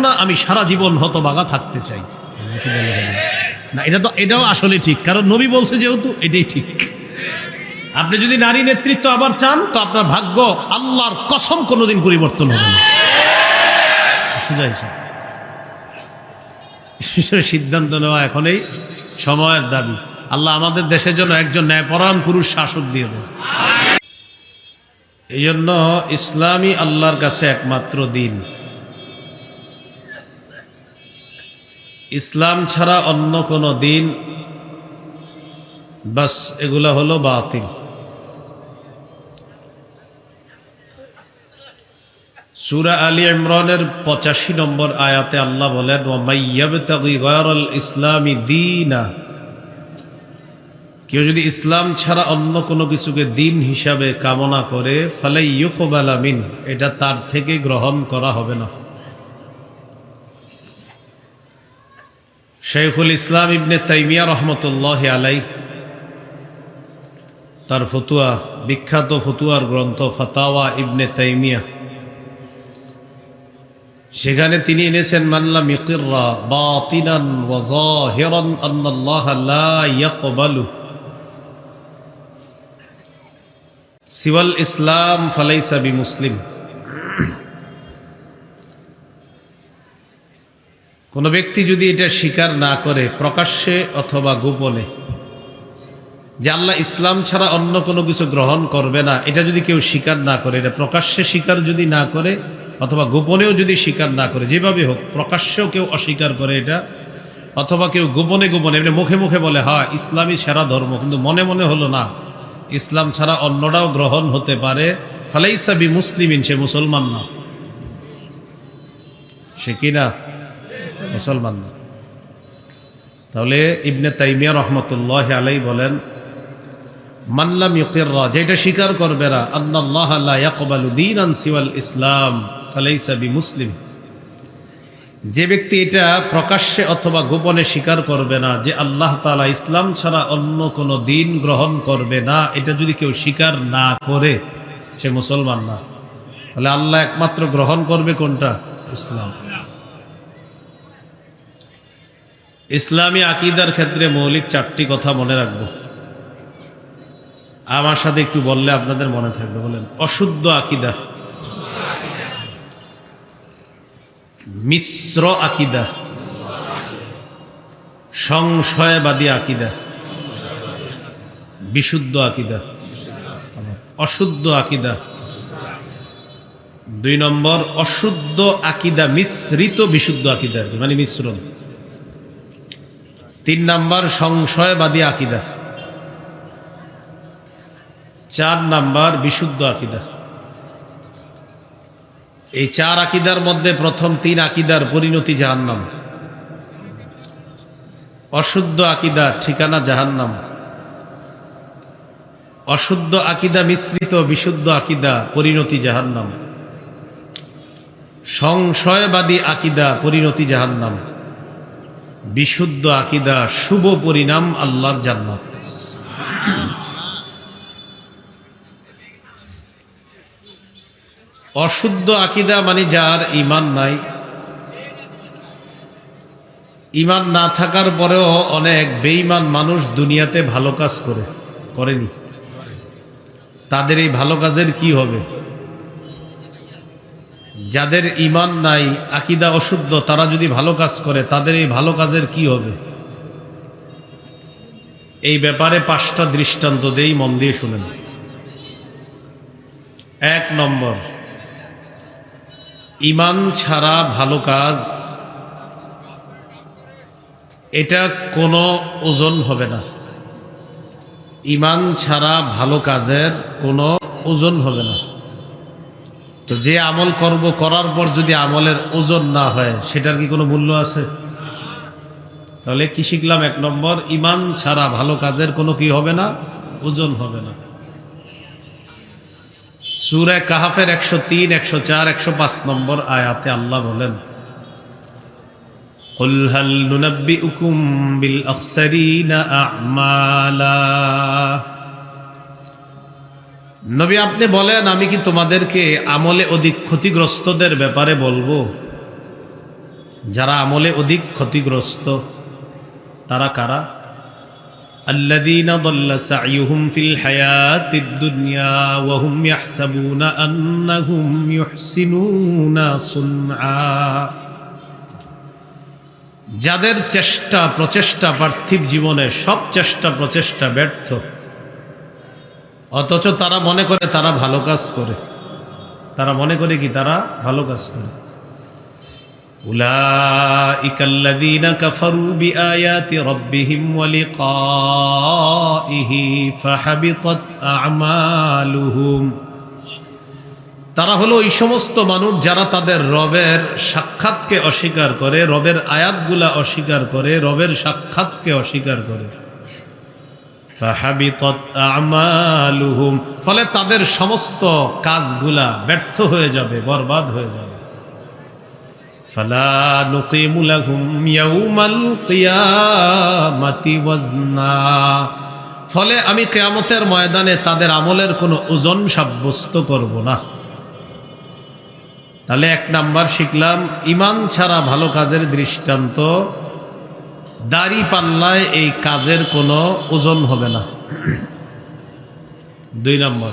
কেননা আমি সারা জীবন হতবাগা থাকতে চাই। না এটা তো এটাও আসলে ঠিক কারণ নবী বলছে যেহেতু এটাই ঠিক। আপনি যদি নারী নেতৃত্ব আবার চান? তো আপনার ভাগ্য আল্লাহর কসম কোনোদিন পরিবর্তন হবে না। সোজা সিদ্ধান্ত নেওয়া এখনই সময়ের দাবি। আল্লাহ আমাদের দেশের জন্য একজন ন্যায়পরায়ণ পুরুষ শাসক দিয়ে দেন। এই জন্য ইসলামই আল্লাহর কাছে একমাত্র দিন। ইসলাম ছাড়া অন্য কোনো দিন, বাস এগুলা হলো বাতিল। সুরা আলী ইমরানের পঁচাশি নম্বর আয়াতে আল্লাহ বলেন ইসলামী দিনা। কেউ যদি ইসলাম ছাড়া অন্য কোনো কিছুকে দিন হিসাবে কামনা করে ফলে ইউকোবালামিন এটা তার থেকে গ্রহণ করা হবে না। শেখুল ইসলাম ইবনে তাইমিয়া রহমতুল্লাহ আলাই তার ফতুয়া, বিখ্যাত ফতুয়ার গ্রন্থ ফতাওয়া ইবনে তাইমিয়া। সেখানে তিনি এনেছেন মাল্লাম ইকিররা বাতিনান ওয়া যাহিরান আন্নাল্লাহ লা ইয়াকবালু। সিওয়াল ইসলাম ফালাইসা বিমুসলিম কোন ব্যক্তি যদি এটা স্বীকার না করে, প্রকাশ্যে অথবা গোপনে, যে আল্লাহ ইসলাম ছাড়া অন্য কোনো কিছু গ্রহণ করবে না, এটা যদি কেউ স্বীকার না করে, এটা প্রকাশ্যে স্বীকার যদি না করে, অথবা গোপনেও যদি স্বীকার না করে, যেভাবে হোক, প্রকাশ্যেও কেউ অস্বীকার করে এটা, অথবা কেউ গোপনে গোপনে, এমনি মুখে মুখে বলে হ্যাঁ ইসলামই সেরা ধর্ম কিন্তু মনে মনে হলো, না, ইসলাম ছাড়া অন্যরাও গ্রহণ হতে পারে ফালাইসাবি মুসলিমিন সে মুসলমান না। সে কি না? মুসলমান। না তাহলে ইবনে তাইমিয়া রহমতুল্লাহ আলাই বলেন মানলাম ইউকিররা যেটা স্বীকার করবে না, আন্নাল্লাহ লা ইয়াকবালু দীনান সিওয়াল ইসলাম, ফালাইসা বিমুসলিম যে ব্যক্তি এটা প্রকাশ্যে অথবা গোপনে স্বীকার করবে না, যে আল্লাহ তালা ইসলাম ছাড়া অন্য কোনো দিন গ্রহণ করবে না, এটা যদি কেউ স্বীকার না করে, সে মুসলমান না। তাহলে আল্লাহ একমাত্র গ্রহণ করবে কোনটা? ইসলাম। ইসলামী আকিদার ক্ষেত্রে মৌলিক চারটি কথা মনে রাখব। আমার সাথে একটু বললে আপনাদের মনে থাকবে, বলেন, অশুদ্ধ আকিদা। মিশ্র আকিদা। সংশয়বাদী আকিদা। বিশুদ্ধ আকিদা। অশুদ্ধ আকিদা। দুই নম্বর, অশুদ্ধ আকিদা, মিশ্রিত বিশুদ্ধ আকিদা মানে মিশ্রণ। তিন নাম্বার সংশয়বাদী আকিদা। চার নাম্বার বিশুদ্ধ আকিদা। এই চার আকিদার মধ্যে প্রথম তিন আকিদার পরিণতি জাহান্নাম। অশুদ্ধ আকিদা ঠিকানা জাহান্নাম। অশুদ্ধ আকিদা মিশ্রিত বিশুদ্ধ আকিদা পরিণতি জাহান্নাম। সংশয়বাদী আকিদা পরিণতি জাহান্নাম। বিশুদ্ধ আকিদা, শুভ পরিণাম আল্লাহর জান্নাত। অশুদ্ধ আকিদা মানে যার ইমান নাই। ইমান না থাকার পরেও অনেক বেঈমান মানুষ দুনিয়াতে ভালো কাজ করে, করেনি। তাদের এই ভালো কাজের কি হবে? যাদের ইমান নাই, আকিদা অশুদ্ধ, তারা যদি ভালো কাজ করে, তাদের এই ভালো কাজের কি হবে? এই ব্যাপারে পাঁচটা দৃষ্টান্ত দেই, মন দিয়ে শুনেন এক নম্বর ইমান ছাড়া ভালো কাজ, এটা কোনো ওজন হবে না। ইমান ছাড়া ভালো কাজের কোনো ওজন হবে না। তো যে আমল করব করার পর যদি আমলের ওজন না হয় সেটার কি কোনো মূল্য আছে তাহলে কি শিখলাম এক নম্বর ইমান ছাড়া ভালো কাজের কোনো কি হবে না ওজন হবে না সুরে কাহাফের একশো তিন একশো চার একশো পাঁচ নম্বর আয়াতে আল্লাহ বলেন قل هل ننبئكم بالأخسرين أعمالا নবী, আপনি বলেন, আমি কি তোমাদেরকে আমলে অধিক ক্ষতিগ্রস্তদের ব্যাপারে বলব? যারা আমলে অধিক ক্ষতিগ্রস্ত, তারা কারা? যাদের চেষ্টা, প্রচেষ্টা, পার্থিব জীবনে সব চেষ্টা, প্রচেষ্টা ব্যর্থ অথচ তারা মনে করে তারা ভালো কাজ করে তারা মনে করে কি তারা ভালো কাজ করে أولئك الذين كفروا بآيات ربهم ولقائه فحبطت أعمالهم তারা হলো ওই সমস্ত মানুষ যারা তাদের রবের সাক্ষাৎকে অস্বীকার করে রবের আয়াতগুলা অস্বীকার করে রবের সাক্ষাৎকে অস্বীকার করে ফাহাবিতত আমালুহুম ফলে তাদের সমস্ত কাজগুলা ব্যর্থ হয়ে যাবে, বরবাদ হয়ে যাবে। ফলে আমি কেয়ামতের ময়দানে তাদের আমলের কোনো ওজন সাব্যস্ত করব না। তাহলে এক নাম্বার শিখলাম, ইমান ছাড়া ভালো কাজের দৃষ্টান্ত দাড়ি পাল্লায় এই কাজের কোনো ওজন হবে না। দুই নম্বর।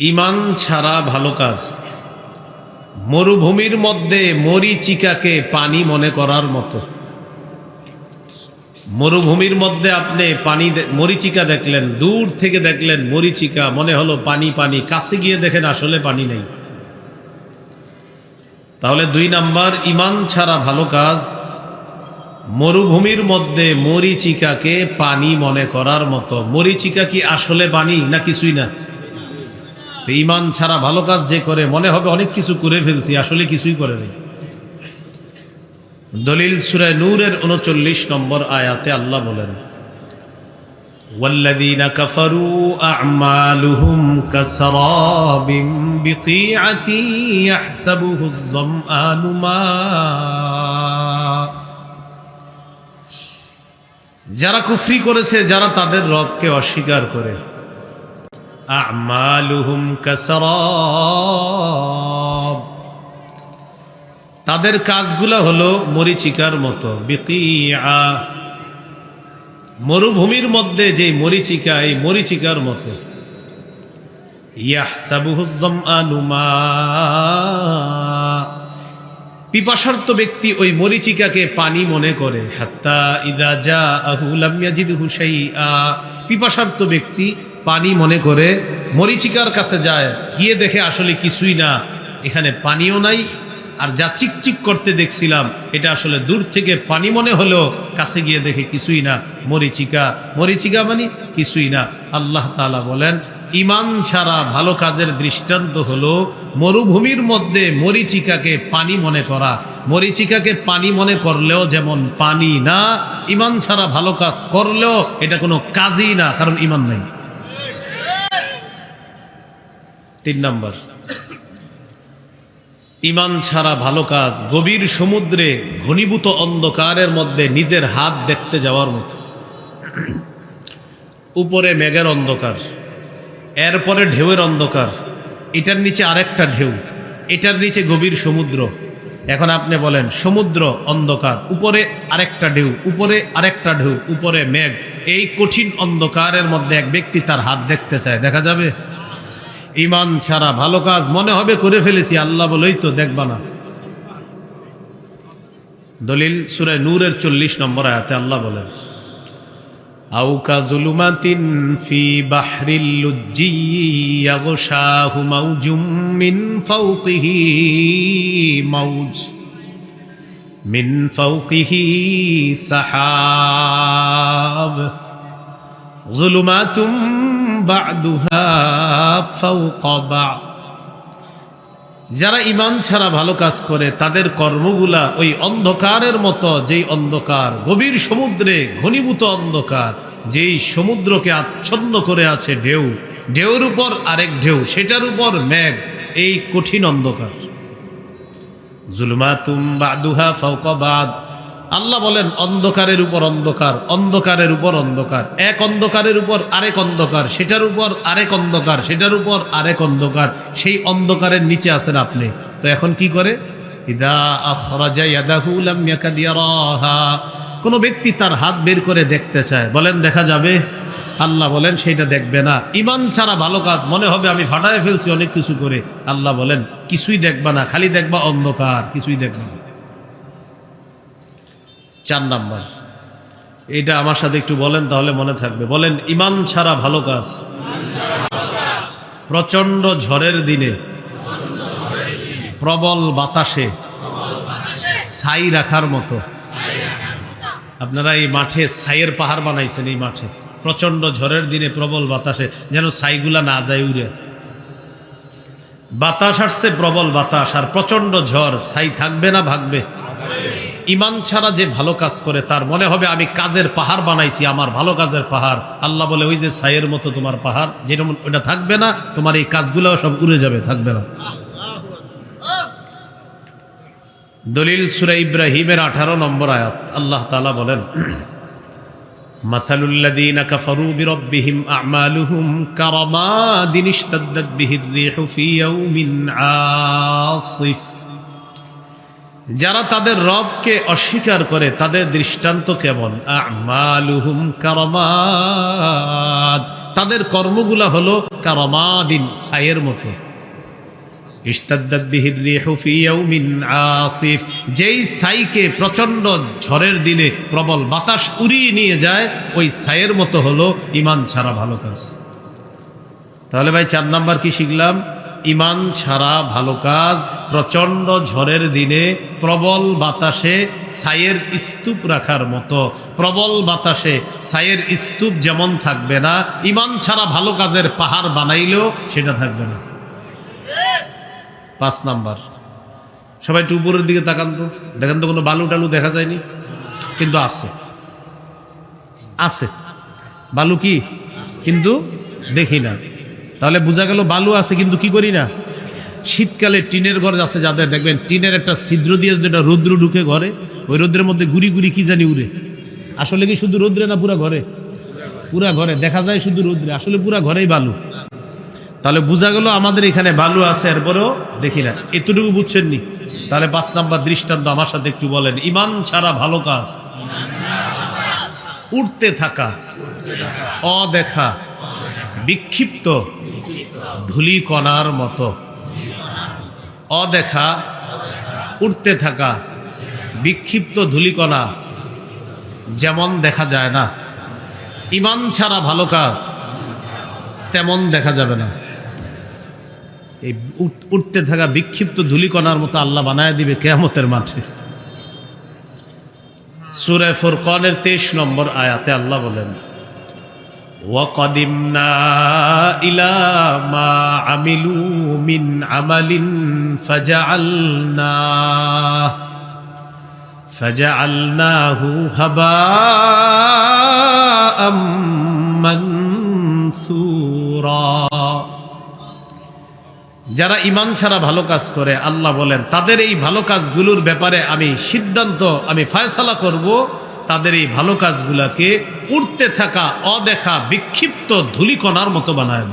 ইমান ছাড়া ভালো কাজ। মরুভূমির মধ্যে মরিচিকাকে পানি মনে করার মতো। মরুভূমির মধ্যে আপনি পানি মরিচিকা দেখলেন, দূর থেকে দেখলেন মরিচিকা, মনে হলো পানি পানি। কাছে গিয়ে দেখেন আসলে পানি নেই। তাহলে দুই নাম্বার, ইমান ছাড়া ভালো কাজ। মরুভূমির মধ্যে মরিচিকাকে পানি মনে করার মতো মরিচিকা কি আসলে পানি না কিছুই না তো ইমান ছাড়া ভালো কাজ যে করে মনে হবে অনেক কিছু করে ফেলছি আসলে কিছুই করে নেই দলিল সুরায় নূরের উনচল্লিশ নম্বর আয়াতে আল্লাহ বলেন والذين كفروا أعمالهم كسراب بقيعة يحسبه الظمآن ماء যারা কুফরি করেছে, যারা তাদের রবকে অস্বীকার করে। তাদের কাজগুলো হলো মরিচিকার মতো। মরুভূমির মধ্যে যে মরিচিকা, এই মরিচিকার মতো। ইয়াহসাবুহু যামআনু মা পিপাসার্ত ব্যক্তি ওই মরিচিকাকে পানি মনে করে। হাত্তা ইদা যা শাইআ। পিপাসার্ত ব্যক্তি পানি মনে করে, মরিচিকার কাছে যায়, গিয়ে দেখে আসলে কিছুই না। এখানে পানিও নাই, আর যা চিকচিক করতে দেখছিলাম, এটা আসলে দূর থেকে পানি মনে হলো কাছে গিয়ে দেখে কিছুই না। মরিচিকা মরিচিকা মানে কিছুই না। আল্লাহ তাআলা বলেন ইমান ছাড়া ভালো কাজের দৃষ্টান্ত হলো মরুভূমির মধ্যে মরিচিকাকে পানি মনে করা। মরিচিকাকে পানি মনে করলেও যেমন পানি না, ইমান ছাড়া ভালো কাজ করলেও এটা কোনো কাজই না, কারণ ইমান নাই। তিন নম্বর। ইমান ছাড়া ভালো কাজ গভীর সমুদ্রে ঘনীভূত অন্ধকারের মধ্যে নিজের হাত দেখতে যাওয়ার মতো। উপরে মেঘের অন্ধকার। এরপরে ঢেউয়ের অন্ধকার। এটার নিচে আরেকটা ঢেউ। এটার নিচে গভীর সমুদ্র। এখন আপনি বলেন, সমুদ্র, অন্ধকার, উপরে আরেকটা ঢেউ, উপরে আরেকটা ঢেউ, উপরে মেঘ। এই কঠিন অন্ধকারের মধ্যে এক ব্যক্তি তার হাত দেখতে চায়। দেখা যাবে? ইমান ছাড়া ভালো কাজ মনে হবে, করে ফেলেছি। আল্লাহ বলেই তো দেখবা না। দলিল সুরে নূরের চল্লিশ নম্বর আয়াতে আল্লাহ বলেন أو كظلمات في بحر اللجي يغشاه موج من فوقه موج من فوقه سحاب ظلمات بعدها فوق بعض যারা ইমান ছাড়া ভালো কাজ করে, তাদের কর্মগুলা ওই অন্ধকারের মতো, যেই অন্ধকার, গভীর সমুদ্রে ঘনীভূত অন্ধকার, যেই সমুদ্রকে আচ্ছন্ন করে আছে ঢেউ, ঢেউর উপর আরেক ঢেউ, সেটার উপর মেঘ, এই কঠিন অন্ধকার। জুলমা জুলমাতুম বাদুহা ফৌকবাদ আল্লাহ বলেন, অন্ধকারের উপর অন্ধকার, অন্ধকারের উপর অন্ধকার। এক অন্ধকারের উপর আরেক অন্ধকার, সেটার উপর আরেক অন্ধকার, সেটার উপর আরেক অন্ধকার। সেই অন্ধকারের নিচে আছেন আপনি। তো এখন কি করে? কোন ব্যক্তি তার হাত বের করে দেখতে চায়। বলেন, দেখা যাবে? আল্লাহ বলেন, সেটা দেখবে না। ইমান ছাড়া ভালো কাজ, মনে হবে আমি ফাটায় ফেলছি অনেক কিছু করে। আল্লাহ বলেন, কিছুই দেখবা না, খালি দেখবা অন্ধকার, কিছুই দেখবা না। চার নাম্বার। এটা আমার সাথে একটু বলেন, তাহলে মনে থাকবে। বলেন, ইমান ছাড়া ভালো কাজ। প্রচণ্ড ঝড়ের দিনে প্রবল বাতাসে ছাই রাখার মতো। আপনারা এই মাঠে ছাইয়ের পাহাড় বানাইছেন, এই মাঠে। প্রচণ্ড ঝড়ের দিনে প্রবল বাতাসে যেন ছাইগুলা না যায় উড়ে। বাতাস আসছে, প্রবল বাতাস, আর প্রচণ্ড ঝড়, ছাই থাকবে না, ভাগবে। ইমান ছাড়া যে ভালো কাজ করে, তার মনে হবে আমি কাজের পাহাড় বানাইছি, আমার ভালো কাজের পাহাড়। আল্লাহ বলে, ওই যে সাইয়ের মতো তোমার পাহাড় যেরকম ওটা থাকবে না, তোমার এই কাজগুলো সব উড়ে যাবে, থাকবে না। দলিল সুরে ইব্রাহিমের আঠারো নম্বর আয়াত, আল্লাহ তালা বলেন মাথালুল্লাদিন কারামা যারা তাদের রবকে অস্বীকার করে, তাদের দৃষ্টান্ত কেমন? কারমাদ তাদের কর্মগুলা হলো কারমাদিন ছায়ের মতো। আসিফ। যেই ছাইকে প্রচণ্ড ঝড়ের দিনে প্রবল বাতাস উড়িয়ে নিয়ে যায়, ওই ছাইয়ের মতো হলো ইমান ছাড়া ভালো কাজ। তাহলে ভাই, চার নাম্বার কি শিখলাম? ইমান ছাড়া ভালো কাজ প্রচণ্ড ঝড়ের দিনে প্রবল বাতাসে ছাইয়ের স্তূপ রাখার মতো। প্রবল বাতাসে ছাইয়ের স্তূপ যেমন থাকবে না, ইমান ছাড়া ভালো কাজের পাহাড় বানাইলেও সেটা থাকবে না। পাঁচ নাম্বার। সবাই একটু উপরের দিকে তাকান তো। দেখেন তো কোনো বালু টালু দেখা যায়নি? কিন্তু আছে। আছে। বালু কি? কিন্তু দেখি না। তাহলে বোঝা গেল বালু আছে, কিন্তু কি করি না? শীতকালে টিনের ঘর আছে যাদের, দেখবেন টিনের একটা ছিদ্র দিয়ে যেটা রৌদ্র ঢুকে ঘরে, ওই রৌদ্রের মধ্যে গুড়ি গুড়ি কি জানি উড়ে। আসলে কি শুধু রৌদ্রে না পুরা ঘরে? পুরা ঘরে, দেখা যায় শুধু রৌদ্রে, আসলে পুরা ঘরেই বালু। তাহলে বোঝা গেল আমাদের এখানে বালু আছে, এরপরেও দেখি না। এতটুকু বুঝছেন নি তাহলে পাঁচ নাম্বার দৃষ্টান্ত আমার সাথে একটু বলেন। ইমান ছাড়া ভালো কাজ। উঠতে থাকা, অদেখা বিক্ষিপ্ত ধুলিকণার মতো। অদেখা উঠতে থাকা বিক্ষিপ্ত ধুলিকণা যেমন দেখা যায় না। ইমান ছাড়া ভালো কাজ তেমন দেখা যাবে না। এই উঠ- উঠতে থাকা বিক্ষিপ্ত ধুলিকণার মতো আল্লাহ বানায় দিবে কেয়ামতের মাঠে। সুরে ফুরকনের তেইশ নম্বর আয়াতে আল্লাহ বলেন وقدمنا إلى ما عملوا من عمل فجعلناه فجعلناه هباء منثورا যারা ইমান ছাড়া ভালো কাজ করে আল্লাহ বলেন তাদের এই ভালো কাজগুলোর ব্যাপারে আমি সিদ্ধান্ত আমি ফয়সালা করব তাদের এই ভালো কাজগুলাকে উঠতে থাকা অদেখা বিক্ষিপ্ত ধুলিকণার মতো বানায়।